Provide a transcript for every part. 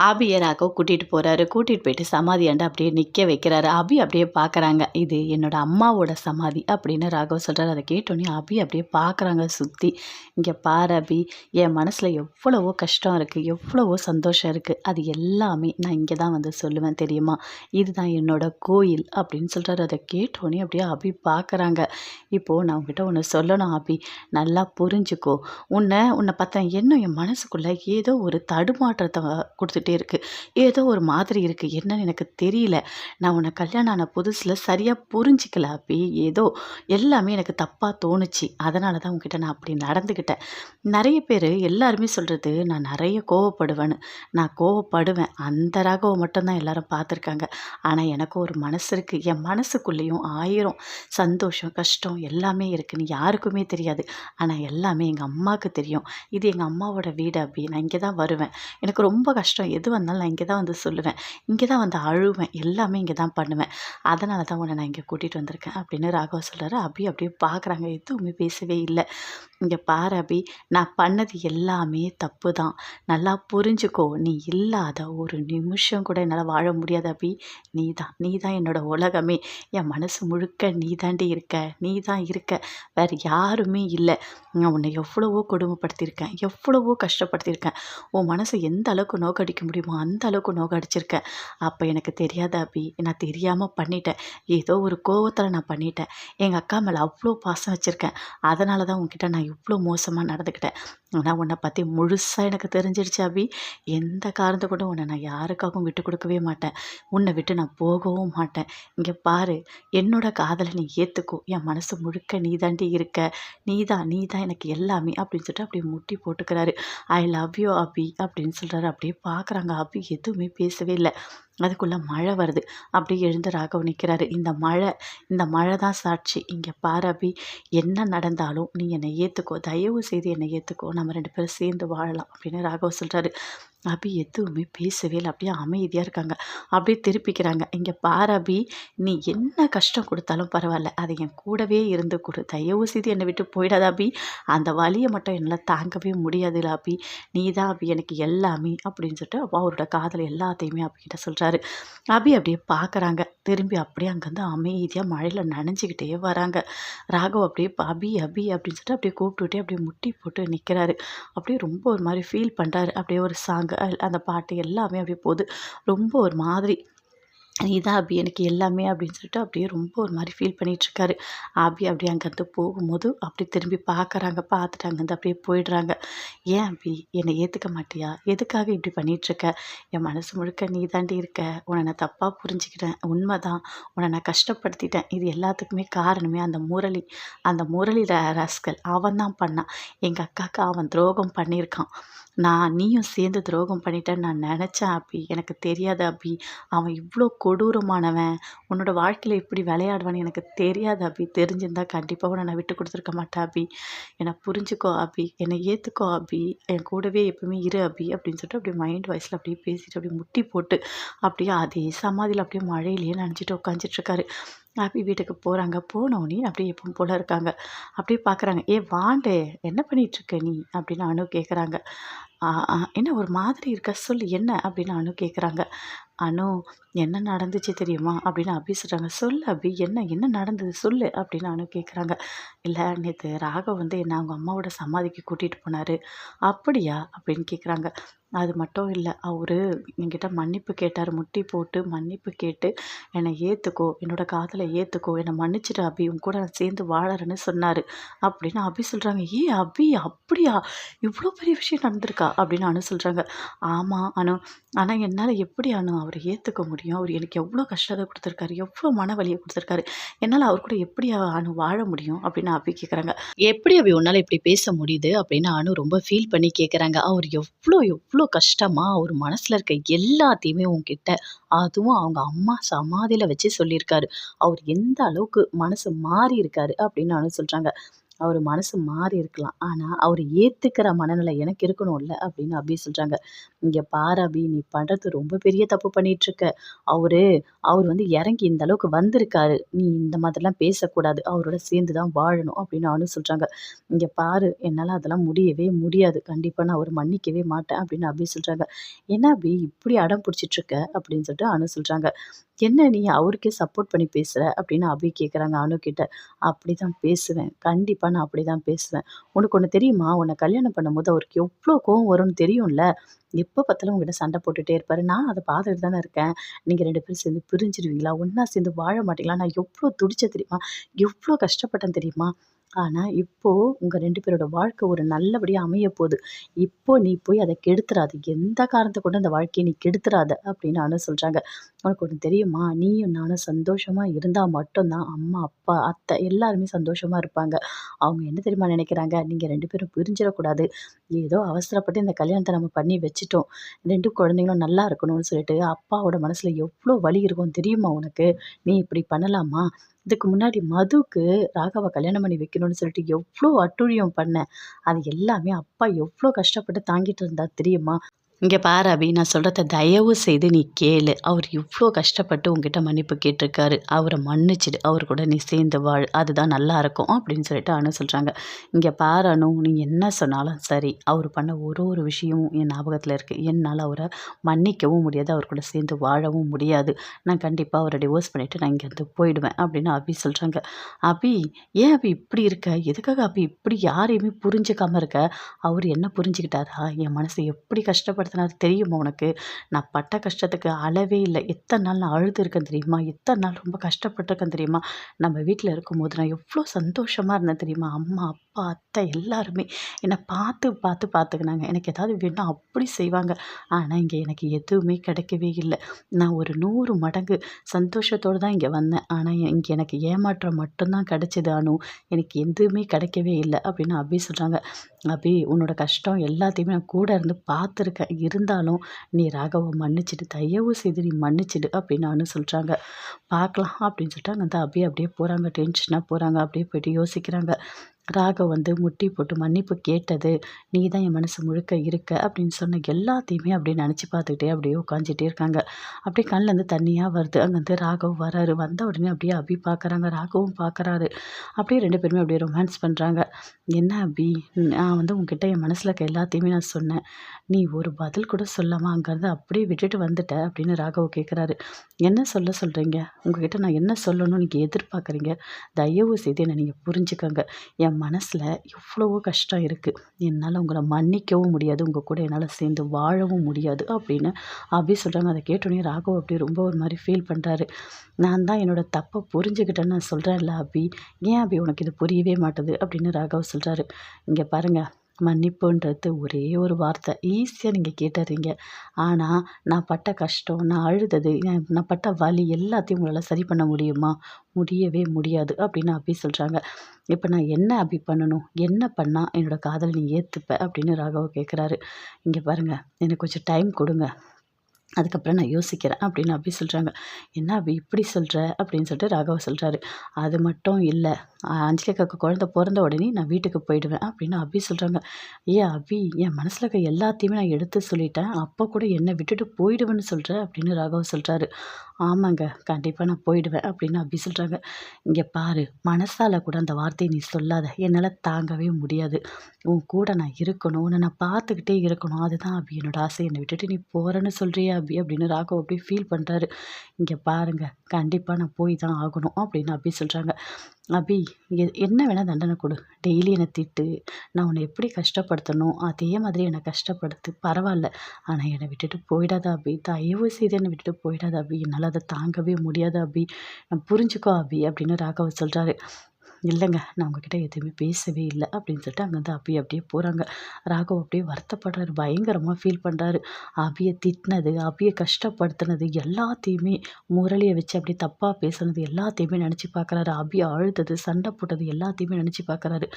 அபியை ராகவ் கூட்டிகிட்டு போகிறாரு கூட்டிகிட்டு போயிட்டு சமாதியாண்ட அப்படியே நிற்க வைக்கிறாரு. அபி அப்படியே பார்க்குறாங்க இது என்னோடய அம்மாவோட சமாதி அப்படின்னு ராகவ் சொல்கிறார் அதை கேட்டோன்னே அபி அப்படியே பார்க்குறாங்க சுற்றி இங்கே பாரு அபி என் மனசில் எவ்வளவோ கஷ்டம் இருக்குது எவ்வளவோ சந்தோஷம் இருக்குது அது எல்லாமே நான் இங்கே தான் வந்து சொல்லுவேன் தெரியுமா? இதுதான் என்னோட கோயில் அப்படின்னு சொல்கிறாரு அதை கேட்டோன்னே அப்படியே அபி பார்க்குறாங்க இப்போது நான் உங்ககிட்ட ஒன்று சொல்லணும் அபி. நல்லா புரிஞ்சுக்கோ. உன்னை உன்னை பார்த்தா என்ன? என் மனசுக்குள்ளே ஏதோ ஒரு தடுமாற்றத்தை கொடுத்துட்டு இருக்குது ஏதோ ஒரு மாதிரி இருக்குது என்னன்னு எனக்கு தெரியல. நான் உன்னை கல்யாணம் ஆன புதுசில் சரியாக புரிஞ்சிக்கல அப்படி ஏதோ எல்லாமே எனக்கு தப்பாக தோணுச்சு. அதனால தான் உங்ககிட்ட நான் அப்படி நடந்துக்கிட்டேன் நிறைய பேர் எல்லாருமே சொல்கிறது நான் நிறைய கோவப்படுவேன்னு. நான் கோவப்படுவேன். அந்த ராகவை மட்டும்தான் எல்லாரும் பார்த்துருக்காங்க. ஆனால் எனக்கு ஒரு மனசு இருக்குது என் மனசுக்குள்ளேயும் ஆயிரம் சந்தோஷம் கஷ்டம் எல்லாமே இருக்குதுன்னு யாருக்குமே தெரியாது. ஆனால் எல்லாமே எங்கள் அம்மாவுக்கு தெரியும். இது எங்கள் அம்மாவோட வீடு அப்படி நான் இங்கே தான் வருவேன். எனக்கு ரொம்ப கஷ்டம். எது வந்தாலும் நான் இங்கே தான் வந்து சொல்லுவேன். இங்கே தான் வந்து அழுவேன். எல்லாமே இங்கே தான் பண்ணுவேன். அதனால தான் உன்னை நான் இங்கே கூட்டிகிட்டு வந்திருக்கேன் அப்படின்னு ராகவ சொல்கிறாரு அபி அப்படியே பார்க்குறாங்க எதுவுமே பேசவே இல்லை. இங்கே பாரு அபி நான் பண்ணது எல்லாமே தப்பு தான் நல்லா புரிஞ்சுக்கோ. நீ இல்லாத ஒரு நிமிஷம் கூட என்னால் வாழ முடியாது அபி. நீ தான் நீ தான் என்னோட உலகமே. என் மனசு முழுக்க நீ தாண்டி இருக்க. நீ தான் இருக்க. வேறு யாருமே இல்லை. நான் உன்னை எவ்வளவோ கொடுமைப்படுத்தியிருக்கேன் எவ்வளவோ கஷ்டப்படுத்தியிருக்கேன். உன் மனசை எந்த அளவுக்கு நோக்கடிக்க முடியுமோ அந்த அளவுக்கு நோக்கடிச்சிருக்கேன். அப்போ எனக்கு தெரியாத அபி நான் தெரியாமல் பண்ணிட்டேன். ஏதோ ஒரு கோவத்தில் நான் பண்ணிட்டேன். எங்கள் அக்கா மேலே அவ்வளோ பாசம் வச்சுருக்கேன். அதனால தான் உங்ககிட்ட நான் இவ்வளோ மோசமாக நடந்துக்கிட்டேன். ஆனால் உன்னை பற்றி முழுசாக எனக்கு தெரிஞ்சிடுச்சு அபி. எந்த காரணத்தை கூட உன்னை நான் யாருக்காகவும் விட்டு கொடுக்கவே மாட்டேன். உன்னை விட்டு நான் போகவும் மாட்டேன். இங்கே பாரு என்னோட காதலை நீ ஏற்றுக்கோ என் மனசு முழுக்க நீ தாண்டி இருக்க. நீ தான் நீ தான் எனக்கு எல்லாமே அப்படின்னு சொல்லிட்டு அப்படியே முட்டி போட்டுக்கிறாரு. ஐ லவ் யூ அபி அப்படின்னு சொல்கிறாரு அப்படியே பார்க்குறாங்க அபி எதுவுமே பேசவே இல்லை. அதுக்குள்ளே மழை வருது. அப்படியே எழுந்து ராகவ் நிற்கிறாரு இந்த மழை இந்த மழை தான் சாட்சி. இங்கே பாரபி என்ன நடந்தாலும் நீ என்னை ஏற்றுக்கோ தயவு செய்து என்னை ஏற்றுக்கோ நம்ம ரெண்டு பேரும் சேர்ந்து வாழலாம் அப்படின்னு ராகவ் சொல்கிறாரு அபி எதுவுமே பேசவே இல்லை. அப்படியே அமைதியாக இருக்காங்க. அப்படியே திருப்பிக்கிறாங்க. இங்கே பாரு அபி நீ என்ன கஷ்டம் கொடுத்தாலும் பரவாயில்ல. அதை என் கூடவே இருந்து கொடு. தயவு செய்து என்னை விட்டு போயிடாத அபி. அந்த வலியை மட்டும் என்னால் தாங்கவே முடியாதுல அபி. நீ தான் அபி எனக்கு எல்லாமே அப்படின்னு சொல்லிட்டு அவரோட காதல் எல்லாத்தையுமே அபிகிட்ட சொல்கிறாரு அபி அப்படியே பார்க்குறாங்க திரும்பி அப்படியே அங்கேருந்து அமைதியாக மழையில் நனைஞ்சிக்கிட்டே வராங்க. ராகவ் அப்படியே அபி அபி அப்படின்னு சொல்லிட்டு அப்படியே கூப்பிட்டுட்டே அப்படியே முட்டி போட்டு நிற்கிறாரு அப்படியே ரொம்ப ஒரு மாதிரி ஃபீல் பண்ணுறாரு அப்படியே ஒரு சாங் அந்த பாட்டு எல்லாமே அப்படியே போகுது ரொம்ப ஒரு மாதிரி நீ தான் அபி எனக்கு எல்லாமே அப்படின்னு சொல்லிட்டு அப்படியே ரொம்ப ஒரு மாதிரி ஃபீல் பண்ணிகிட்ருக்காரு அபி அப்படியே அங்கேருந்து போகும்போது அப்படி திரும்பி பார்க்குறாங்க பார்த்துட்டு அங்கேருந்து அப்படியே போயிடுறாங்க. ஏன் அபி என்னை ஏற்றுக்க மாட்டியா? எதுக்காக இப்படி பண்ணிகிட்ருக்க என் மனசு முழுக்க நீ தாண்டி இருக்க. உன்னை நான் தப்பாக புரிஞ்சுக்கிட்டேன். உண்மை தான் உன்னை நான் கஷ்டப்படுத்திட்டேன். இது எல்லாத்துக்குமே காரணமே அந்த முரளி. அந்த முரளி ரஸ்கல். அவன் தான் பண்ணான். எங்கள் அக்காவுக்கு அவன் துரோகம் பண்ணியிருக்கான். நான் நீயும் சேர்ந்து துரோகம் பண்ணிட்டேன்னு நான் நினச்சேன் அபி. எனக்கு தெரியாது அபி. அவன் இவ்வளோ கொடூரமானவன். உன்னோட வாழ்க்கையில் இப்படி விளையாடுவான்னு எனக்கு தெரியாது அபி. தெரிஞ்சிருந்தா கண்டிப்பாக உன்னை நான் விட்டு கொடுத்துருக்க மாட்டேன் அபி. என்னை புரிஞ்சுக்கோ அபி. என்னை ஏற்றுக்கோ அபி. என் கூடவே எப்பவுமே இரு அபி அப்படின்னு சொல்லிட்டு அப்படியே மைண்ட் வாய்ஸில் அப்படியே பேசிட்டு அப்படியே முட்டி போட்டு அப்படியே அதே சமாதியில் அப்படியே மழையிலேயே நினச்சிட்டு உட்காந்துட்ருக்காரு ஹாப்பி வீட்டுக்கு போகிறாங்க போனோடனே அப்படியே எப்பவும் போல் இருக்காங்க. அப்படியே பார்க்குறாங்க ஏ வாண்டே என்ன பண்ணிகிட்ருக்க நீ? அப்படின்னு அனு கேட்குறாங்க என்ன ஒரு மாதிரி இருக்க? சொல்லு என்ன? அப்படின்னு அனு கேட்குறாங்க அனு என்ன நடந்துச்சு தெரியுமா? அப்படின்னு அபி சொல்கிறாங்க சொல்லு அபி என்ன என்ன நடந்தது? சொல்லு அப்படின்னு அனு கேட்குறாங்க இல்லை நேற்று ராகவ் வந்து என்ன அவங்க அம்மாவோட சமாதிக்கு கூட்டிகிட்டு போனார். அப்படியா? அப்படின்னு கேட்குறாங்க அது மட்டும் இல்லை அவர் என்கிட்ட மன்னிப்பு கேட்டார். முட்டி போட்டு மன்னிப்பு கேட்டு என்னை ஏற்றுக்கோ என்னோட காதலை ஏற்றுக்கோ என்னை மன்னிச்சிட்டு அபி உன் கூட நான் சேர்ந்து வாழறேன்னு சொன்னார். அப்படின்னு அபி சொல்கிறாங்க ஏ அபி அப்படியா? இவ்வளோ பெரிய விஷயம் நடந்திருக்கா? அப்படின்னு அனு சொல்கிறாங்க ஆமாம் அனு. ஆனால் என்னால் எப்படி அனு அவரை ஏற்றுக்க முடியும். அவர் எனக்கு எவ்வளோ கஷ்டத்தை கொடுத்துருக்காரு எவ்வளோ மன வலியை கொடுத்துருக்காரு என்னால் அவர் கூட எப்படி அனு வாழ முடியும் அப்படின்னு அபி கேட்குறாங்க எப்படி அபி உன்னால் இப்படி பேச முடியுது அப்படின்னு அனு ரொம்ப ஃபீல் பண்ணி கேட்குறாங்க அவர் எவ்வளோ எவ்வளோ கஷ்டமாக அவர் மனசில் இருக்க எல்லாத்தையுமே உங்ககிட்ட அதுவும் அவங்க அம்மா சமாதியில் வச்சு சொல்லியிருக்காரு. அவர் எந்த அளவுக்கு மனசு மாறி இருக்காரு அப்படின்னு அனு சொல்கிறாங்க அவர் மனசு மாறி இருக்கலாம். ஆனால் அவர் ஏற்றுக்கிற மனநிலை எனக்கு இருக்கணும்ல அப்படின்னு அபி சொல்கிறாங்க இங்கே பாரு அபி நீ பண்ணுறது ரொம்ப பெரிய தப்பு பண்ணிகிட்ருக்க அவர் அவர் வந்து இறங்கி இந்த அளவுக்கு வந்திருக்காரு. நீ இந்த மாதிரிலாம் பேசக்கூடாது. அவரோட சேர்ந்து தான் வாழணும் அப்படின்னு அவனு சொல்கிறாங்க இங்கே பாரு என்னால் அதெல்லாம் முடியவே முடியாது. கண்டிப்பாக நான் அவர் மன்னிக்கவே மாட்டேன் அப்படின்னு அபி சொல்கிறாங்க என்ன அபி இப்படி அடம் பிடிச்சிட்ருக்க அப்படின்னு சொல்லிட்டு அனு சொல்கிறாங்க என்ன நீ அவருக்கே சப்போர்ட் பண்ணி பேசுகிற அப்படின்னு அபி கேட்குறாங்க அணுக்கிட்ட அப்படி தான் பேசுவேன். கண்டிப்பாக நான் அப்படி தான் பேசுவேன். உனக்கு ஒன்று தெரியுமா? உன்னை கல்யாணம் பண்ணும்போது அவருக்கு எவ்வளோ கோவம் வரும்னு தெரியும்ல? எப்போ பார்த்தாலும் உங்ககிட்ட சண்டை போட்டுகிட்டே இருப்பார். நான் அதை பார்த்துட்டு தானே இருக்கேன். நீங்கள் ரெண்டு பேரும் சேர்ந்து பிரிஞ்சிடுவீங்களா? ஒன்றா சேர்ந்து வாழ மாட்டீங்களா? நான் எவ்வளோ துடிச்ச தெரியுமா? எவ்வளோ கஷ்டப்பட்டேன் தெரியுமா? ஆனால் இப்போது உங்கள் ரெண்டு பேரோட வாழ்க்கை ஒரு நல்லபடியாக அமைய போகுது. இப்போது நீ போய் அதை கெடுத்துறாது. எந்த காரணத்தை கொண்டு அந்த வாழ்க்கையை நீ கெடுத்துறாத அப்படின்னு அனு சொல்கிறாங்க உனக்கு ஒன்று தெரியுமா? நீயும் நானும் சந்தோஷமாக இருந்தால் மட்டும்தான் அம்மா அப்பா அத்தை எல்லாருமே சந்தோஷமாக இருப்பாங்க. அவங்க என்ன தெரியுமா நினைக்கிறாங்க? நீங்கள் ரெண்டு பேரும் பிரிஞ்சிடக்கூடாது. ஏதோ அவசரப்பட்டு இந்த கல்யாணத்தை நம்ம பண்ணி வச்சுட்டோம். ரெண்டு குழந்தைங்களும் நல்லா இருக்கணும்னு சொல்லிட்டு அப்பாவோட மனசில் எவ்வளோ வலி இருக்கும் தெரியுமா உனக்கு? நீ இப்படி பண்ணலாமா? இதுக்கு முன்னாடி மதுக்கு ராகவை கல்யாணம் பண்ணி வைக்கணும்னு சொல்லிட்டு எவ்வளோ அட்டூழியம் பண்ணேன். அது எல்லாமே அப்பா எவ்வளோ கஷ்டப்பட்டு தாங்கிட்டு இருந்தா தெரியுமா? இங்கே பாரு அபி நான் சொல்கிறத தயவு செய்து நீ கேளு. அவர் இவ்வளோ கஷ்டப்பட்டு உங்ககிட்ட மன்னிப்பு கேட்டிருக்காரு. அவரை மன்னிச்சிடு. அவர் கூட நீ சேர்ந்து வாழ். அதுதான் நல்லா இருக்கும் அப்படின்னு சொல்லிட்டு அனு சொல்கிறாங்க இங்கே பாரு அனு நீ என்ன சொன்னாலும் சரி. அவர் பண்ண ஒரு ஒரு விஷயமும் என் ஞாபகத்தில் இருக்குது என்னால் அவரை மன்னிக்கவும் முடியாது. அவர் கூட சேர்ந்து வாழவும் முடியாது. நான் கண்டிப்பாக அவரை டிவோர்ஸ் பண்ணிவிட்டு நான் இங்கேருந்து போயிடுவேன் அப்படின்னு அபி சொல்கிறாங்க அபி ஏன் அபி இப்படி இருக்க? எதுக்காக அபி இப்படி யாரையுமே புரிஞ்சுக்காமல் இருக்க? அவர் என்ன புரிஞ்சுக்கிட்டாரா? என் மனசை எப்படி கஷ்டப்படு கஷ்டப்படுத்தினாரு தெரியுமா உனக்கு? நான் பட்ட கஷ்டத்துக்கு அளவே இல்லை. எத்தனை நாள் நான் அழுது இருக்கேன் தெரியுமா? எத்தனை நாள் ரொம்ப கஷ்டப்பட்டிருக்கேன் தெரியுமா? நம்ம வீட்டில் இருக்கும்போது நான் எவ்வளோ சந்தோஷமாக இருந்தேன் தெரியுமா? அம்மா அப்பா அத்தை எல்லாருமே என்னை பார்த்து பார்த்து பார்த்துக்கினாங்க. எனக்கு ஏதாவது வேணும் அப்படி செய்வாங்க. ஆனால் இங்கே எனக்கு எதுவுமே கிடைக்கவே இல்லை. நான் ஒரு நூறு மடங்கு சந்தோஷத்தோடு தான் இங்கே வந்தேன். ஆனால் இங்கே எனக்கு ஏமாற்றம் மட்டும்தான் கிடைச்சிது அனு. எனக்கு எதுவுமே கிடைக்கவே இல்லை அப்படின்னு அபி சொல்கிறாங்க அபி உன்னோட கஷ்டம் எல்லாத்தையுமே நான் கூட இருந்து பார்த்துருக்கேன். இருந்தாலும் நீ ராகவை மன்னிச்சிடு. தயவு செய்து நீ மன்னிச்சிடு அப்படின்னு நானும் சொல்கிறாங்க பார்க்கலாம் அப்படின்னு சொல்லிட்டு அங்கே வந்து அப்படியே அப்படியே போகிறாங்க டென்ஷனாக போகிறாங்க அப்படியே போயிட்டு யோசிக்கிறாங்க. ராகவ் வந்து முட்டி போட்டு மன்னிப்பு கேட்டது நீ தான் என் மனசு முழுக்க இருக்க அப்படின்னு சொன்ன எல்லாத்தையுமே அப்படியே நினச்சி பார்த்துக்கிட்டே அப்படியே உட்காந்துட்டே இருக்காங்க. அப்படியே கண்ணிலேருந்து தண்ணியாக வருது. அங்கேருந்து ராகவ் வராரு. வந்த உடனே அப்படியே அபி பார்க்குறாங்க ராகவும் பார்க்குறாரு அப்படியே ரெண்டு பேருமே அப்படியே ரொமான்ஸ் பண்ணுறாங்க என்ன அபி? நான் வந்து உங்ககிட்ட என் மனசில் இருக்க எல்லாத்தையுமே நான் சொன்னேன். நீ ஒரு பதில் கூட சொல்லாமல் அங்கேருந்து அப்படியே விட்டுட்டு வந்துட்ட அப்படின்னு ராகவ் கேட்குறாரு என்ன சொல்ல சொல்கிறீங்க உங்ககிட்ட நான் என்ன சொல்லணும்னு நீங்கள் எதிர்பார்க்குறீங்க? தயவு செய்து என்னை நீங்கள் புரிஞ்சுக்கோங்க. என் மனசில் எவ்வளவோ கஷ்டம் இருக்குது என்னால் உங்களை மன்னிக்கவும் முடியாது. உங்கள் கூட என்னால் சேர்ந்து வாழவும் முடியாது அப்படின்னு அப்படி சொல்கிறாங்க அதை கேட்டோடனே ராகவ் அப்படி ரொம்ப ஒரு மாதிரி ஃபீல் பண்ணுறாரு நான் தான் என்னோடய தப்பை புரிஞ்சுக்கிட்டேன்னு நான் சொல்கிறேன்ல அபி. ஏன் அபி உனக்கு இது புரியவே மாட்டுது? அப்படின்னு ராகவ் சொல்கிறாரு இங்கே பாருங்கள் மன்னிப்புன்றது ஒரே ஒரு வார்த்தை. ஈஸியாக நீங்கள் கேட்டுறீங்க. ஆனால் நான் பட்ட கஷ்டம் நான் அழுதது நான் பட்ட வலி எல்லாத்தையும் உங்களால் சரி பண்ண முடியுமா? முடியவே முடியாது அப்படின்னு அபி சொல்கிறாங்க இப்போ நான் என்ன அபி பண்ணணும்? என்ன பண்ணால் என்னோடய காதலை நீ ஏற்றுப்ப அப்படின்னு ராகவ் கேட்குறாரு இங்கே பாருங்கள் எனக்கு கொஞ்சம் டைம் கொடுங்க. அதுக்கப்புறம் நான் யோசிக்கிறேன் அப்படின்னு அபி சொல்கிறாங்க என்ன அபி இப்படி சொல்கிற அப்படின்னு சொல்லிட்டு ராகவ சொல்கிறாரு அது மட்டும் இல்லை. அஞ்சலிக்காக்கு குழந்த பிறந்த உடனே நான் வீட்டுக்கு போயிடுவேன் அப்படின்னு அபி சொல்கிறாங்க ஏ அபி என் மனசில் இருக்க எல்லாத்தையுமே நான் எடுத்து சொல்லிட்டேன். அப்போ கூட என்னை விட்டுட்டு போயிடுவேன்னு சொல்கிறேன் அப்படின்னு ராகவ சொல்கிறாரு ஆமாங்க கண்டிப்பாக நான் போயிடுவேன் அப்படின்னு அப்படி சொல்கிறாங்க இங்கே பாரு மனசால் கூட அந்த வார்த்தையை நீ சொல்லாத. என்னால் தாங்கவே முடியாது. உன் கூட நான் இருக்கணும் உன்னை நான் பார்த்துக்கிட்டே இருக்கணும். அதுதான் அபி என்னோட ஆசை. என்னை விட்டுட்டு நீ போகிறேன்னு சொல்கிறியா அபி அப்படின்னு ராகவ் அப்படியே ஃபீல் பண்ணுறாரு இங்கே பாருங்கள் கண்டிப்பாக நான் போய் தான் ஆகணும் அப்படின்னு அபி சொல்கிறாங்க அபி எ என்ன வேணால் தண்டனை கொடு. டெய்லி என்னை திட்டு. நான் உன்னை எப்படி கஷ்டப்படுத்தணும் அதே மாதிரி என்னை கஷ்டப்படுத்து. பரவாயில்ல. ஆனால் என்னை விட்டுட்டு போயிடாத அபி. தயவு செய்து என்னை விட்டுட்டு போயிடாத அபி. என்னால் அதை தாங்கவே முடியாத அபி. நான் புரிஞ்சுக்கோ அபி அப்படின்னு ராகவ சொல்கிறாரு இல்லைங்க நான் உங்ககிட்ட எதுவுமே பேசவே இல்லை அப்படின்னு சொல்லிட்டு அங்கேருந்து அபி அப்படியே போகிறாங்க ராகவ் அப்படியே வருத்தப்படுறாரு பயங்கரமாக ஃபீல் பண்ணுறாரு அபியை திட்டினது அபியை கஷ்டப்படுத்தினது எல்லாத்தையுமே முரளியை வச்சு அப்படியே தப்பாக பேசுனது எல்லாத்தையுமே நினச்சி பார்க்குறாரு. அபியை அழுத்தது சண்டை போட்டது எல்லாத்தையுமே நினச்சி பார்க்குறாரு.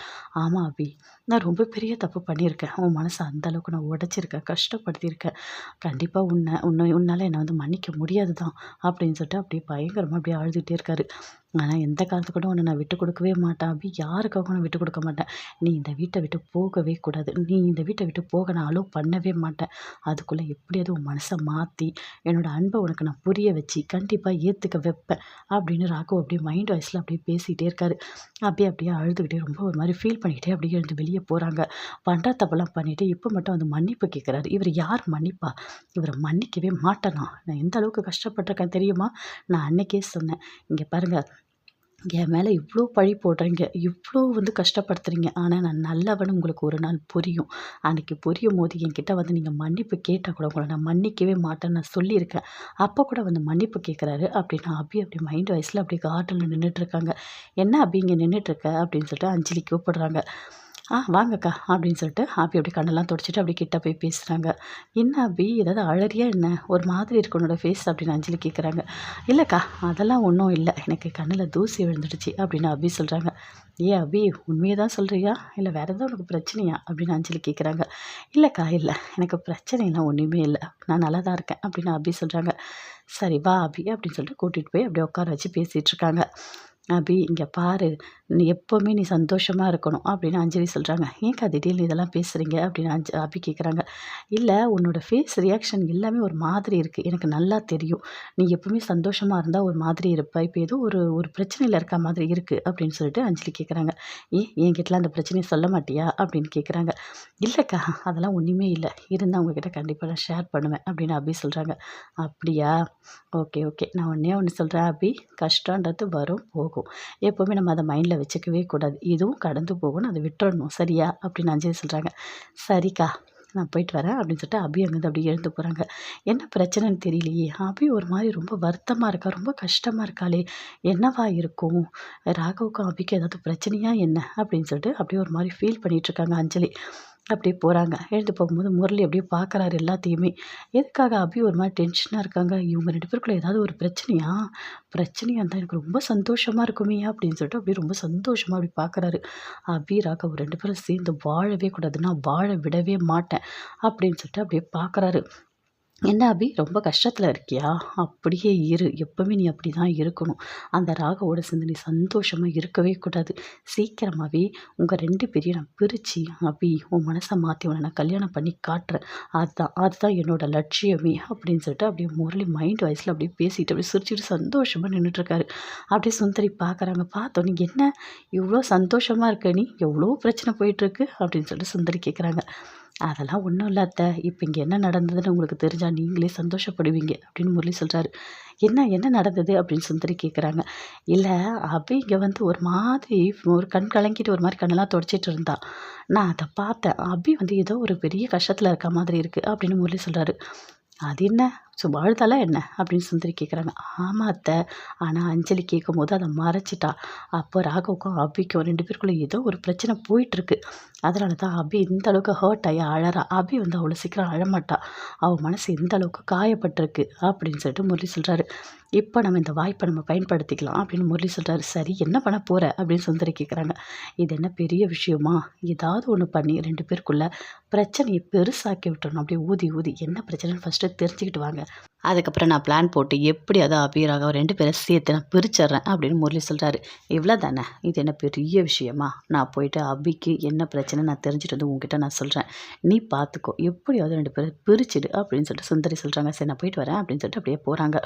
ஆமாம் அபி நான் ரொம்ப பெரிய தப்பு பண்ணியிருக்கேன். உன் மனசை அந்தளவுக்கு நான் உடச்சிருக்கேன் கஷ்டப்படுத்தியிருக்கேன். கண்டிப்பாக உன்னை உன்னை உன்னால் என்னை வந்து மன்னிக்க முடியாது தான் அப்படின்னு சொல்லிட்டு அப்படியே பயங்கரமாக அப்படியே அழுதுகிட்டே இருக்காரு. ஆனால் எந்த காலத்துக்கு கூட உன்னை நான் விட்டு கொடுக்கவே மாட்டேன் அப்படி யாருக்காகவும் நான் விட்டு கொடுக்க மாட்டேன்? நீ இந்த வீட்டை விட்டு போகவே கூடாது. நீ இந்த வீட்டை விட்டு போக நான் அலோவ் பண்ணவே மாட்டேன். அதுக்குள்ளே எப்படியாவது உன் மனசை மாற்றி என்னோடய அன்பை உனக்கு நான் புரிய வச்சு கண்டிப்பாக ஏற்றுக்க வைப்பேன் அப்படின்னு ராഘவ் அப்படியே மைண்ட் வாய்ஸில் அப்படியே பேசிகிட்டே இருக்காரு. அப்படியே அப்படியே அழுதுகிட்டே ரொம்ப ஒரு மாதிரி ஃபீல் பண்ணிக்கிட்டே அப்படியே எழுந்து வெளியே போகிறாங்க பண்ணுற தப்பெல்லாம் பண்ணிவிட்டு இப்போ மட்டும் வந்து மன்னிப்பு கேட்குறாரு இவர் யார் மன்னிப்பா? இவரை மன்னிக்கவே மாட்டேனா? நான் எந்த அளவுக்கு கஷ்டப்பட்டிருக்கேன் தெரியுமா? நான் அன்னைக்கே சொன்னேன். இங்கே பாருங்கள் என் மேலே இவ்வளோ பழி போடுறீங்க. இவ்வளோ வந்து கஷ்டப்படுத்துறீங்க. ஆனால் நான் நல்லவன்னு உங்களுக்கு ஒரு நாள் புரியும். அன்றைக்கி புரியும் போது என்கிட்ட வந்து நீங்கள் மன்னிப்பு கேட்டால் கூட உங்களை நான் மன்னிக்கவே மாட்டேன்னு நான் சொல்லியிருக்கேன். அப்போ கூட வந்து மன்னிப்பு கேட்குறாரு அப்படின்னா அபி அப்படி மைண்ட் வயசில் அப்படி காட்டில் நின்றுட்டுருக்காங்க என்ன அபி இங்கே நின்றுட்டுருக்க அப்படின்னு சொல்லிட்டு அஞ்சலி கூப்பிடுறாங்க. ஆ வாங்கக்கா அப்படின்னு சொல்லிட்டு ஆப்பி அப்படி கண்ணெல்லாம் தொடச்சிட்டு அப்படி கிட்ட போய் பேசுகிறாங்க என்ன அபி ஏதாவது அழறியா என்ன? ஒரு மாதிரி இருக்கு உன்னோட ஃபேஸ் அப்படின்னு அஞ்சலி கேட்குறாங்க இல்லைக்கா அதெல்லாம் ஒன்றும் இல்லை. எனக்கு கண்ணில் தூசி விழுந்துடுச்சு அப்படின்னு அபி சொல்கிறாங்க ஏ அபி உண்மையை தான் சொல்கிறியா இல்லை வேறு எதாவது உனக்கு பிரச்சனையா? அப்படின்னு அஞ்சலி கேட்குறாங்க இல்லைக்கா இல்லை. எனக்கு பிரச்சனைலாம் ஒன்றுமே இல்லை. நான் நல்லா தான் இருக்கேன் அப்படின்னு அபி சொல்கிறாங்க சரி வா அபி அப்படின்னு சொல்லிட்டு கூட்டிகிட்டு போய் அப்படியே உட்கார வச்சு பேசிகிட்ருக்காங்க அபி இங்கே பாரு. எப்போவுமே நீ சந்தோஷமாக இருக்கணும் அப்படின்னு அஞ்சலி சொல்கிறாங்க ஏன்க்கா திடீர்னு இதெல்லாம் பேசுகிறீங்க அப்படின்னு அஞ்சு அபி கேட்குறாங்க இல்லை உன்னோட ஃபேஸ் ரியாக்ஷன் எல்லாமே ஒரு மாதிரி இருக்குது எனக்கு நல்லா தெரியும். நீ எப்போவுமே சந்தோஷமாக இருந்தால் ஒரு மாதிரி இருப்ப. இப்போ ஏதோ ஒரு ஒரு பிரச்சனையில் இருக்க மாதிரி இருக்குது அப்படின்னு சொல்லிட்டு அஞ்சலி கேட்குறாங்க ஏன் என்கிட்டலாம் அந்த பிரச்சனையை சொல்ல மாட்டியா? அப்படின்னு கேட்குறாங்க இல்லைக்கா அதெல்லாம் ஒன்றுமே இல்லை. இருந்தால் உங்ககிட்ட கண்டிப்பாக நான் ஷேர் பண்ணுவேன் அப்படின்னு அபி சொல்கிறாங்க அப்படியா? Okay okay. நான் ஒன்றே ஒன்று சொல்கிறேன் அபி. கஷ்டன்றது வரும் போகும். எப்போவுமே நம்ம அதை மைண்டில் வச்சுக்கவே கூடாது. இதுவும் கடந்து போகணும் அதை விட்டுடணும் சரியா? அப்படின்னு அஞ்சலி சொல்கிறாங்க சரிக்கா நான் போயிட்டு வரேன் அப்படின்னு சொல்லிட்டு அபி அங்கேருந்து அப்படியே எழுந்து போகிறாங்க என்ன பிரச்சனைன்னு தெரியலையே. அபி ஒரு மாதிரி ரொம்ப வருத்தமாக இருக்கா? ரொம்ப கஷ்டமாக இருக்காளே. என்னவா இருக்கும்? ராகவுக்கும் அபிக்கும் ஏதாவது பிரச்சனையா என்ன? அப்படின்னு சொல்லிட்டு அப்படியே ஒரு மாதிரி ஃபீல் பண்ணிகிட்ருக்காங்க அஞ்சலி. அப்படியே போகிறாங்க எழுந்து போகும்போது முரளி அப்படியே பார்க்குறாரு எல்லாத்தையுமே. எதுக்காக அபி ஒரு மாதிரி டென்ஷனாக இருக்காங்க? இவங்க ரெண்டு பேருக்குள்ளே ஏதாவது ஒரு பிரச்சனையா? பிரச்சனையாக இருந்தால் எனக்கு ரொம்ப சந்தோஷமாக இருக்குமே அப்படின்னு சொல்லிட்டு அப்படியே ரொம்ப சந்தோஷமாக அப்படி பார்க்குறாரு அபி ராகவ் ரெண்டு பேரும் சேர்ந்து வாழவே கூடாது நான் வாழ விடவே மாட்டேன் அப்படின்னு சொல்லிட்டு அப்படியே பார்க்குறாரு என்ன அபி ரொம்ப கஷ்டத்தில் இருக்கியா? அப்படியே இரு. எப்போவுமே நீ அப்படி தான் இருக்கணும். அந்த ராகவோட சேர்ந்து நீ சந்தோஷமாக இருக்கவே கூடாது. சீக்கிரமாகவே உங்கள் ரெண்டு பேரையும் நான் பிரித்து அபி உன் மனசை மாற்றி உன்னை நான் கல்யாணம் பண்ணி காட்டுறேன். அதுதான் அதுதான் என்னோட லட்சியமே அப்படின்னு சொல்லிட்டு அப்படியே முரளி மைண்ட் வாய்ஸில் அப்படியே பேசிட்டு அப்படியே சிரிச்சுட்டு சந்தோஷமாக நின்றுட்டுருக்காரு அப்படியே சுந்தரி பார்க்குறாங்க பார்த்தோம் நீ என்ன? இவ்வளோ சந்தோஷமாக இருக்க நீ? எவ்வளோ பிரச்சனை போயிட்டுருக்கு? அப்படின்னு சொல்லிட்டு சுந்தரி கேட்குறாங்க அதெல்லாம் ஒன்றும் இல்லை அத்தை. இப்போ இங்கே என்ன நடந்ததுன்னு உங்களுக்கு தெரிஞ்சால் நீங்களே சந்தோஷப்படுவீங்க அப்படின்னு முரளி சொல்கிறாரு என்ன என்ன நடந்தது அப்படின்னு சுந்தரி கேட்குறாங்க இல்லை அபி இங்கே வந்து ஒரு மாதிரி ஒரு கண் கலங்கிட்டு ஒரு மாதிரி கண்ணெல்லாம் தொடச்சிட்டு இருந்தா. நான் அதை பார்த்தேன். அபி வந்து ஏதோ ஒரு பெரிய கஷ்டத்தில் இருக்க மாதிரி இருக்குது அப்படின்னு முரளி சொல்கிறாரு அது என்ன? ஸோ வாழ்த்தாலாம் என்ன? அப்படின்னு சுந்தரி கேட்குறாங்க ஆமாம் அத்தை. ஆனால் அஞ்சலி கேட்கும் போது அதை மறைச்சிட்டா. அப்போ ராகவுக்கும் அபிக்கும் ரெண்டு பேருக்குள்ளே ஏதோ ஒரு பிரச்சனை போயிட்டுருக்கு. அதனால தான் அபி இந்த அளவுக்கு ஹர்ட் ஆகி அழறா. அபி வந்து அவ்வளோ சீக்கிரம் அழமாட்டா. அவள் மனசு எந்த அளவுக்கு காயப்பட்டிருக்கு அப்படின்னு சொல்லிட்டு முரளி சொல்கிறாரு இப்போ நம்ம இந்த வாய்ப்பை நம்ம பயன்படுத்திக்கலாம் அப்படின்னு முரளி சொல்கிறாரு சரி என்ன பண்ண போகிற அப்படின்னு சுந்தரி கேட்குறாங்க இது என்ன பெரிய விஷயமா? ஏதாவது ஒன்று பண்ணி ரெண்டு பேருக்குள்ளே பிரச்சனையை பெருசாக்கி விட்டுறணும். அப்படியே ஊதி ஊதி. என்ன பிரச்சனைன்னு ஃபஸ்ட்டு தெரிஞ்சுக்கிட்டு வாங்க. ನಮಸ್ಕಾರ அதுக்கப்புறம் நான் பிளான் போட்டு எப்படியாவது அபிராக ரெண்டு பேரும் சேர்த்து நான் பிரிச்சிட்றேன் அப்படின்னு முரளி சொல்கிறாரு இவ்வளோ தானே இது என்ன பெரிய விஷயமா? நான் போயிட்டு அபிக்கு என்ன பிரச்சனை நான் தெரிஞ்சுட்டு வந்து உங்ககிட்ட நான் சொல்கிறேன் நீ பார்த்துக்கோ எப்படியாவது ரெண்டு பேரும் பிரிச்சிடு அப்படின்னு சொல்லிட்டு சுந்தரி சொல்கிறாங்க சரி நான் போயிட்டு வரேன் அப்படின்னு சொல்லிட்டு அப்படியே போகிறாங்க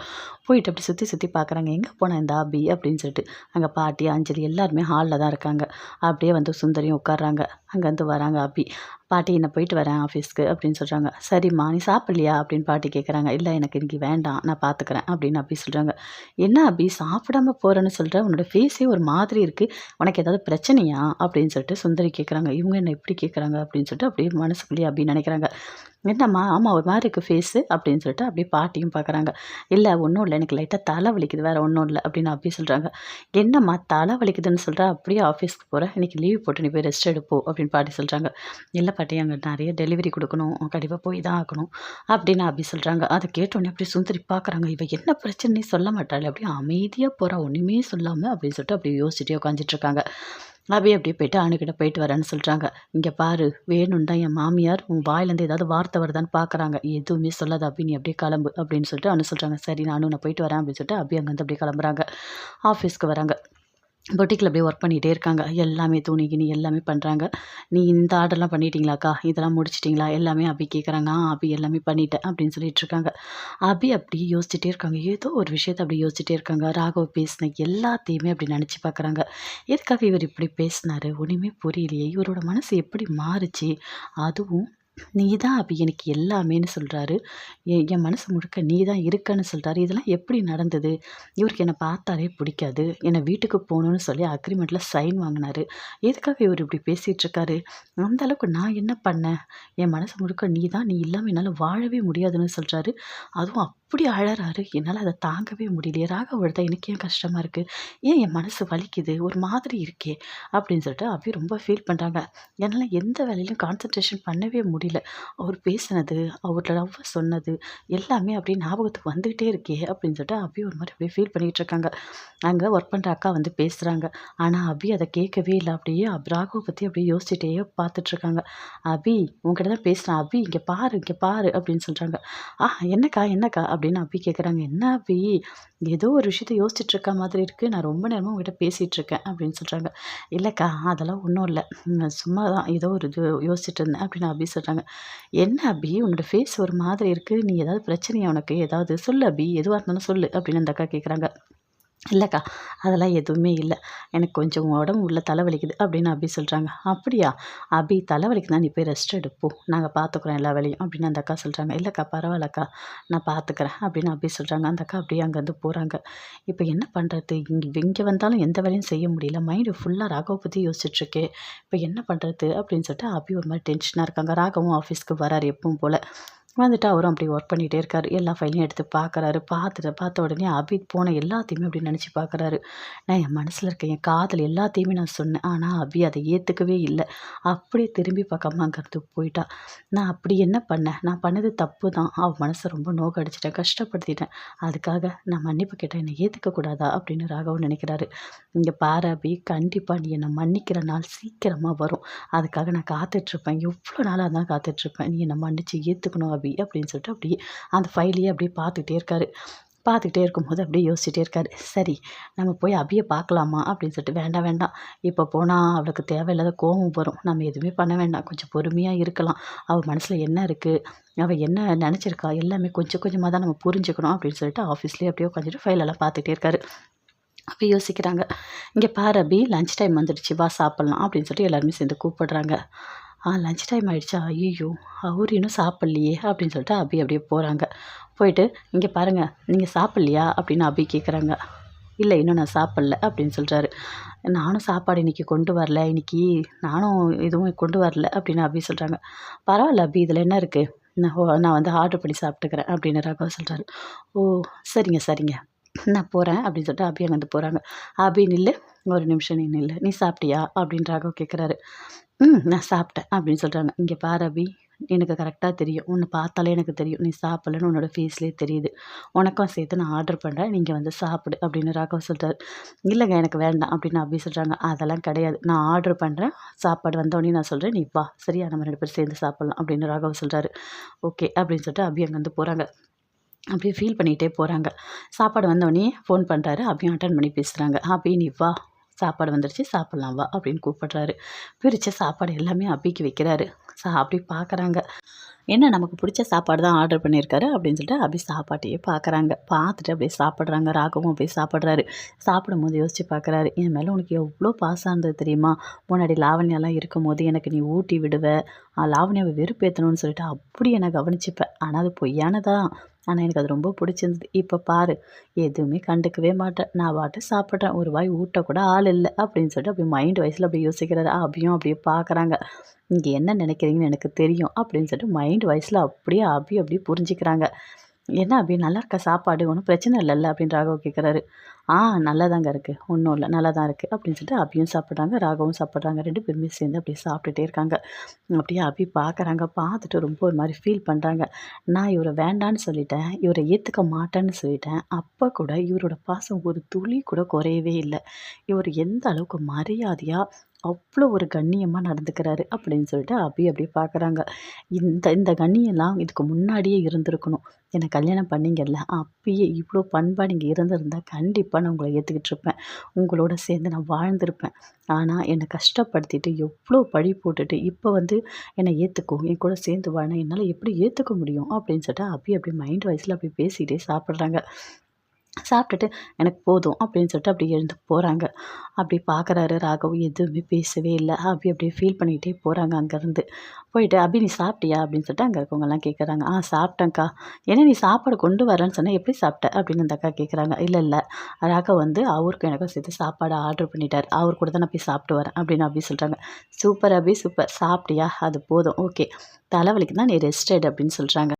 போயிட்டு அப்படி சுற்றி சுற்றி பார்க்குறாங்க எங்கே போனேன் இந்த அபி அப்படின்னு சொல்லிட்டு. அங்கே பாட்டி அஞ்சலி எல்லாருமே ஹாலில் தான் இருக்காங்க. அப்படியே வந்து சுந்தரியும் உட்காடுறாங்க அங்கேருந்து வராங்க அபி. பாட்டி என்ன போயிட்டு வரேன் ஆஃபீஸ்க்கு அப்படின்னு சொல்கிறாங்க சரிம்மா நீ சாப்பிட்லையா? அப்படின்னு பாட்டி கேட்குறாங்க இல்லை எனக்கு இன்றைக்கி வேண்டாம் நான் பார்த்துக்கிறேன் அப்படின்னு அப்படி சொல்கிறாங்க என்ன அப்படி சாப்பிடாம போகிறேன்னு சொல்கிற உன்னோட ஃபேஸே ஒரு மாதிரி இருக்குது உனக்கு ஏதாவது பிரச்சனையா? அப்படின்னு சொல்லிட்டு சுந்தரி கேட்குறாங்க இவங்க என்ன எப்படி கேட்குறாங்க அப்படின்னு சொல்லிட்டு அப்படியே மனசுக்குள்ளேயே அப்படின்னு நினைக்கிறாங்க. என்னம்மா ஆமாம் ஒரு மாதிரி இருக்குது ஃபேஸு அப்படின்னு சொல்லிட்டு அப்படியே பாட்டியும் பார்க்குறாங்க இல்லை ஒன்றும் இல்லை எனக்கு லைட்டாக தலை வலிக்குது வேறு ஒன்றும் இல்லை அப்படின்னு அப்படி சொல்கிறாங்க என்னம்மா தலை வலிக்குதுன்னு சொல்கிறா அப்படியே ஆஃபீஸ்க்கு போகிறேன் இன்றைக்கி லீவ் போட்டு நீ போய் ரெஸ்ட் எடுப்போம் அப்படின்னு பாட்டி சொல்கிறாங்க இல்லை பாட்டி அங்கே நிறைய டெலிவரி கொடுக்கணும் கண்டிப்பாக போய் தான் ஆகணும் அப்படின்னு அப்படி சொல்கிறாங்க அதை கேட்டோன்னே அப்படியே சுந்தரி பார்க்குறாங்க இவ என்ன பிரச்சனை சொல்ல மாட்டாள் அப்படியே அமைதியாக போகிறா ஒன்றுமே சொல்லாமல் அப்படின்னு சொல்லிட்டு அப்படியே யோசிச்சுட்டே உட்காந்துட்ருக்காங்க அபி அப்படியே போயிட்டு அணுகிட்ட போயிட்டு வரேன்னு சொல்கிறாங்க இங்கே பாரு வேணும்னு தான் என் மாமியார் உன் வாயிலேருந்து ஏதாவது வார்த்தை வருதான்னு பார்க்குறாங்க எதுவுமே சொல்லாத அப்படி நீ அப்படியே கிளம்பு அப்படின்னு சொல்லிட்டு அனு சொல்கிறாங்க சரி நானும் நான் போயிட்டு வரேன் அப்படின்னு சொல்லிட்டு அபி அங்கேருந்து அப்படியே கிளம்புறாங்க. ஆஃபீஸ்க்கு வராங்க. பொட்டிக்கில் அப்படியே ஒர்க் பண்ணிகிட்டே இருக்காங்க. எல்லாமே துணி கிணி எல்லாமே பண்ணுறாங்க நீ இந்த ஆர்டர்லாம் பண்ணிட்டீங்களாக்கா இதெல்லாம் முடிச்சிட்டிங்களா? எல்லாமே அபி கேட்குறாங்க ஆ அபி எல்லாமே பண்ணிட்டேன் அப்படின்னு சொல்லிட்டு இருக்காங்க. அபி அப்படியே யோசிச்சுட்டே இருக்காங்க. ஏதோ ஒரு விஷயத்தை அப்படி யோசிச்சுட்டே இருக்காங்க. ராகவ் பேசின எல்லாத்தையுமே அப்படி நினச்சி பார்க்குறாங்க எதுக்காக இவர் இப்படி பேசினார்? ஒன்றுமே புரியலையே. இவரோட மனசு எப்படி மாறுச்சு? அதுவும் நீ தான் அப்போ எனக்கு எல்லாமேன்னு சொல்கிறாரு என் என் மனசு முழுக்க நீ தான் இருக்கன்னு சொல்கிறாரு இதெல்லாம் எப்படி நடந்தது? இவருக்கு என்னை பார்த்தாலே பிடிக்காது. என்னை வீட்டுக்கு போகணுன்னு சொல்லி அக்ரிமெண்ட்டில் சைன் வாங்கினாரு. எதுக்காக இவர் இப்படி பேசிகிட்ருக்காரு அந்த அளவுக்கு நான் என்ன பண்ணேன்? என் மனசு முழுக்க நீ தான் நீ இல்லாமல் என்னால் வாழவே முடியாதுன்னு சொல்கிறாரு அதுவும் அப்படி அழறாரு? என்னால் அதை தாங்கவே முடியலையே. ராக விழுதா எனக்கு ஏன் கஷ்டமாக இருக்குது ஏன் என் மனசு வலிக்குது? ஒரு மாதிரி இருக்கே. அப்படின்னு சொல்லிட்டு அபி ரொம்ப ஃபீல் பண்ணுறாங்க என்னால் எந்த வேலையிலும் கான்சன்ட்ரேஷன் பண்ணவே முடியல. அவர் பேசினது அவர் லவ் சொன்னது எல்லாமே அப்படியே ஞாபகத்துக்கு வந்துக்கிட்டே இருக்கே அப்படின்னு சொல்லிட்டு அபி ஒரு மாதிரி அப்படியே ஃபீல் பண்ணிகிட்டு இருக்காங்க. அங்கே ஒர்க் பண்ணுற அக்கா வந்து பேசுகிறாங்க ஆனால் அபி அதை கேட்கவே இல்லை. அப்படியே அப் ராகவை பற்றி அப்படியே யோசிச்சுட்டே பார்த்துட்ருக்காங்க அபி உங்ககிட்ட தான் பேசுகிறேன் அபி இங்கே பாரு இங்கே பாரு அப்படின்னு சொல்கிறாங்க ஆ என்னக்கா என்னக்கா? அப்படின்னு அப்பி கேட்குறாங்க என்ன அப்பி ஏதோ ஒரு விஷயத்த யோசிச்சுட்டு இருக்க மாதிரி இருக்குது நான் ரொம்ப நேரமாக உங்ககிட்ட பேசிகிட்டு இருக்கேன் அப்படின்னு சொல்கிறாங்க இல்லைக்கா அதெல்லாம் ஒன்றும் இல்லை. சும்மா தான் ஏதோ ஒரு இது யோசிச்சுட்டு இருந்தேன் அப்படின்னு அபி சொல்கிறாங்க என்ன அபி? உன்னோட ஃபேஸ் ஒரு மாதிரி இருக்குது நீ ஏதாவது பிரச்சனையா உனக்கு? ஏதாவது சொல்லு அபி. எதுவாக இருந்தாலும் சொல்லு. அப்படின்னு அந்த அக்கா கேட்குறாங்க இல்லைக்கா அதெல்லாம் எதுவுமே இல்லை. எனக்கு கொஞ்சம் உடம்பு உள்ள தலைவலிக்குது அப்படின்னு அபி சொல்கிறாங்க அப்படியா? அபி தலைவலிக்குதா நீ போய் ரெஸ்ட் எடுப்போம் நாங்கள் பார்த்துக்குறோம் எல்லா வேலையும் அப்படின்னு அந்த அக்கா சொல்கிறாங்க இல்லைக்கா பரவாயில்லக்கா நான் பார்த்துக்கிறேன் அப்படின்னு அபி சொல்கிறாங்க அந்த அக்கா அப்படியே அங்கேருந்து போகிறாங்க இப்போ என்ன பண்ணுறது இங்கே இங்கே வந்தாலும் எந்த வேலையும் செய்ய முடியல. மைண்டு ஃபுல்லாக ராகவை பற்றி யோசிச்சுட்ருக்கே இப்போ என்ன பண்ணுறது அப்படின்னு சொல்லிட்டு அபி ஒரு மாதிரி டென்ஷனாக இருக்காங்க. ராகவும் ஆஃபீஸ்க்கு வராரு எப்பவும் போல். வந்துட்டு அவரும் அப்படி ஒர்க் பண்ணிகிட்டே இருக்கார். எல்லா ஃபைலையும் எடுத்து பார்க்குறாரு பார்த்துட்டு பார்த்த உடனே அபி போன எல்லாத்தையுமே அப்படி நினச்சி பார்க்குறாரு நான் என் மனசில் இருக்க என் காதல் எல்லாத்தையுமே நான் சொன்னேன். ஆனால் அபி அதை ஏற்றுக்கவே இல்லை. அப்படியே திரும்பி பார்க்காம அங்கேருந்து போயிட்டா. நான் அப்படி என்ன பண்ணேன்? நான் பண்ணது தப்பு தான் அவன் மனசை ரொம்ப நோக்கடிச்சிட்டேன். கஷ்டப்படுத்திட்டேன். அதுக்காக நான் மன்னிப்பு கேட்டேன் என்னை ஏற்றுக்கக்கூடாதா அப்படின்னு ராகவன் நினைக்கிறாரு. இங்கே பாரு அபி கண்டிப்பாக நீ என்னை மன்னிக்கிற நாள் சீக்கிரமாக வரும். அதுக்காக நான் காத்துட்ருப்பேன் எவ்வளோ நாளாக தான் காத்துட்ருப்பேன் நீ என்னை மன்னிச்சு ஏற்றுக்கணும் அபி. அப்படின்னு சொல்லிட்டு அப்படியே அந்த ஃபைலையே அப்படியே பார்த்துக்கிட்டே இருக்காரு. பார்த்துக்கிட்டே இருக்கும்போது அப்படியே யோசிச்சுட்டே இருக்காரு. சரி நம்ம போய் அபியை பார்க்கலாமா அப்படின்னு சொல்லிட்டு வேண்டாம் வேண்டாம். இப்போ போனால் அவளுக்கு தேவையில்லாத கோபம் வரும். நம்ம எதுவுமே பண்ண வேண்டாம். கொஞ்சம் பொறுமையாக இருக்கலாம். அவள் மனசில் என்ன இருக்குது அவள் என்ன நினச்சிருக்கா? எல்லாமே கொஞ்சம் கொஞ்சமாக தான் நம்ம புரிஞ்சுக்கணும் அப்படின்னு சொல்லிட்டு ஆஃபீஸ்லேயே அப்படியே உட்காந்துட்டு ஃபைலெல்லாம் பார்த்துக்கிட்டே இருக்காரு. அப்போ யோசிக்கிறாங்க. இங்கே பாரு அபி லஞ்ச் டைம் வந்துடுச்சு. வா சாப்பிட்லாம். அப்படின்னு சொல்லிட்டு எல்லாருமே சேர்ந்து கூப்பிடுறாங்க. ஆ லஞ்ச் டைம் ஆகிடுச்சா ஐயோ அவர் இன்னும் சாப்பிட்லையே அப்படின்னு சொல்லிட்டு அபி அப்படியே போகிறாங்க போயிட்டு இங்கே பாருங்கள் நீங்கள் சாப்பிட்லையா? அப்படின்னு அபி கேட்குறாங்க இல்லை இன்னும் நான் சாப்பிட்ல அப்படின்னு சொல்கிறாரு நானும் சாப்பாடு இன்றைக்கி கொண்டு வரல இன்றைக்கி நானும் எதுவும் கொண்டு வரல அப்படின்னு அபி சொல்கிறாங்க பரவாயில்ல அபி இதில் என்ன இருக்குது நான் நான் வந்து ஆர்டர் பண்ணி சாப்பிட்டுக்கிறேன் அப்படின்னு ராகவ் சொல்கிறாரு ஓ சரிங்க சரிங்க. நான் போகிறேன் அப்படின்னு சொல்லிட்டு அபி அங்கேருந்து போகிறாங்க அபி நில்லு. ஒரு நிமிஷம் நீ நில்லு. நீ சாப்பிட்டியா? அப்படின்னு ராகவ் கேட்குறாரு ம் நான் சாப்பிட்டேன் அப்படின்னு சொல்கிறாங்க இங்கே பாரு அபி எனக்கு கரெக்டாக தெரியும். உன்னை பார்த்தாலே எனக்கு தெரியும். நீ சாப்பிட்லன்னு உன்னோட ஃபேஸ்லேயே தெரியுது. உனக்கும் சேர்த்து நான் ஆர்டர் பண்ணுறேன் நீங்கள் வந்து சாப்பிடு அப்படின்னு ராகவ் சொல்கிறார் இல்லைங்க எனக்கு வேண்டாம் அப்படின்னு அப்படி சொல்கிறாங்க அதெல்லாம் கிடையாது. நான் ஆர்டர் பண்ணுறேன் சாப்பாடு வந்தோடனே நான் சொல்கிறேன் நீ வா. சரியா? நம்ம ரெண்டு பேரும் சேர்ந்து சாப்பிட்லாம் அப்படின்னு ராகவ் சொல்கிறாரு ஓகே அப்படின்னு சொல்லிட்டு அபி அங்கேருந்து போகிறாங்க அப்படியே ஃபீல் பண்ணிகிட்டே போகிறாங்க சாப்பாடு வந்தோடனே ஃபோன் பண்ணுறாரு அப்படியும் அட்டன் பண்ணி பேசுகிறாங்க அபி நீ வா. சாப்பாடு வந்துடுச்சு சாப்பிட்லாம் வா அப்படின்னு கூப்பிட்றாரு. பிரித்த சாப்பாடு எல்லாமே அப்பிக்கு வைக்கிறாரு. சா அப்படி பார்க்குறாங்க என்ன நமக்கு பிடிச்ச சாப்பாடு தான் ஆர்டர் பண்ணியிருக்காரு அப்படின்னு சொல்லிட்டு அப்படி சாப்பாட்டையே பார்க்குறாங்க பார்த்துட்டு அப்படியே சாப்பிட்றாங்க. ராகவும் அப்படியே சாப்பிட்றாரு. சாப்பிடும் போது யோசிச்சு பார்க்குறாரு என் மேலே உனக்கு எவ்வளோ பாசம் இருந்தது தெரியுமா? முன்னாடி லாவண்யாலாம் இருக்கும் போது எனக்கு நீ ஊட்டி விடுவ. லாவண்யாவை வெறுப்பேற்றணும்னு சொல்லிட்டு அப்படி என்னை கவனிச்சுப்பேன் ஆனால் அது பொய்யானதான் ஆனால் எனக்கு அது ரொம்ப பிடிச்சிருந்தது. இப்போ பாரு எதுவுமே கண்டுக்கவே மாட்டேன். நான் பாட்டு சாப்பிட்றேன். ஒரு வாய் ஊட்ட கூட ஆள் இல்லை அப்படின்னு சொல்லிட்டு அப்படி மைண்ட் வயசில் அப்படியே யோசிக்கிறாரு. அபியும் அப்படியே பார்க்குறாங்க இங்கே என்ன நினைக்கிறீங்கன்னு எனக்கு தெரியும் அப்படின்னு சொல்லிட்டு மைண்ட் வயசில் அப்படியே அபி அப்படியே புரிஞ்சுக்கிறாங்க. என்ன அப்படி நல்லா இருக்கா சாப்பாடு? ஒன்றும் பிரச்சனை இல்லைல்ல அப்படின்னு ராகவ் கேட்குறாரு ஆ நல்லாதாங்க இருக்குது ஒன்றும் இல்லை. நல்லா தான் இருக்குது அப்படின்னு சொல்லிட்டு அபியும் சாப்பிட்றாங்க. ராகவும் சாப்பிட்றாங்க. ரெண்டு பேருமே சேர்ந்து அப்படியே சாப்பிட்டுட்டே இருக்காங்க. அப்படியே அபி பார்க்குறாங்க பார்த்துட்டு ரொம்ப ஒரு மாதிரி ஃபீல் பண்ணுறாங்க நான் இவரை வேண்டான்னு சொல்லிட்டேன். இவரை ஏற்றுக்க மாட்டேன்னு சொல்லிட்டேன். அப்போ கூட இவரோட பாசம் ஒரு துளி கூட குறையவே இல்லை. இவர் எந்த அளவுக்கு மரியாதையாக அவ்வளோ ஒரு கண்ணியமாக நடந்துக்கிறாரு அப்படின்னு சொல்லிட்டு அபி அப்படியே பார்க்குறாங்க இந்த இந்த கண்ணியெல்லாம் இதுக்கு முன்னாடியே இருந்திருக்கணும். என்னை கல்யாணம் பண்ணிங்கல்ல அப்பயே இவ்வளோ பண்பாக நீங்கள் இருந்திருந்தால் கண்டிப்பாக நான் உங்களை ஏற்றுக்கிட்டு இருப்பேன். உங்களோட சேர்ந்து நான் வாழ்ந்திருப்பேன். ஆனால் என்னை கஷ்டப்படுத்திட்டு எவ்வளோ பழி போட்டுட்டு இப்போ வந்து என்னை ஏற்றுக்கும் என் கூட சேர்ந்து வாழ என்னால் எப்படி ஏற்றுக்க முடியும் அப்படின்னு சொல்லிட்டு அப்படி அப்படி மைண்ட் வாய்ஸில் அப்படி பேசிகிட்டே சாப்பிட்றாங்க. சாப்பிட்டுட்டு எனக்கு போதும் அப்படின்னு சொல்லிட்டு அப்படி எழுந்து போகிறாங்க அப்படி பார்க்குறாரு ராகவ் எதுவுமே பேசவே இல்லை. அபி அப்படியே ஃபீல் பண்ணிக்கிட்டே போகிறாங்க அங்கேருந்து. போயிட்டு அபி நீ சாப்பிட்டியா? அப்படின்னு சொல்லிட்டு அங்கே இருக்கவங்கலாம் கேட்குறாங்க ஆ சாப்பிட்டேங்க்கா ஏன்னா நீ சாப்பாடு கொண்டு வரேன்னு சொன்னால் எப்படி சாப்பிட்ட? அப்படின்னு அந்த அக்கா கேட்குறாங்க இல்லை இல்லை. ராகவ் வந்து அவருக்கும் எனக்கும் சேர்த்து சாப்பாடு ஆர்டர் பண்ணிட்டார். அவர் கூட தான் நான் போய் சாப்பிட்டு வரேன் அப்படின்னு அப்படி சொல்கிறாங்க சூப்பர் அபி சூப்பர். சாப்பிட்டியா? அது போதும். ஓகே. தலைவலிக்கு தான் நீ ரெஸ்ட் எடு அப்படின்னு சொல்கிறாங்க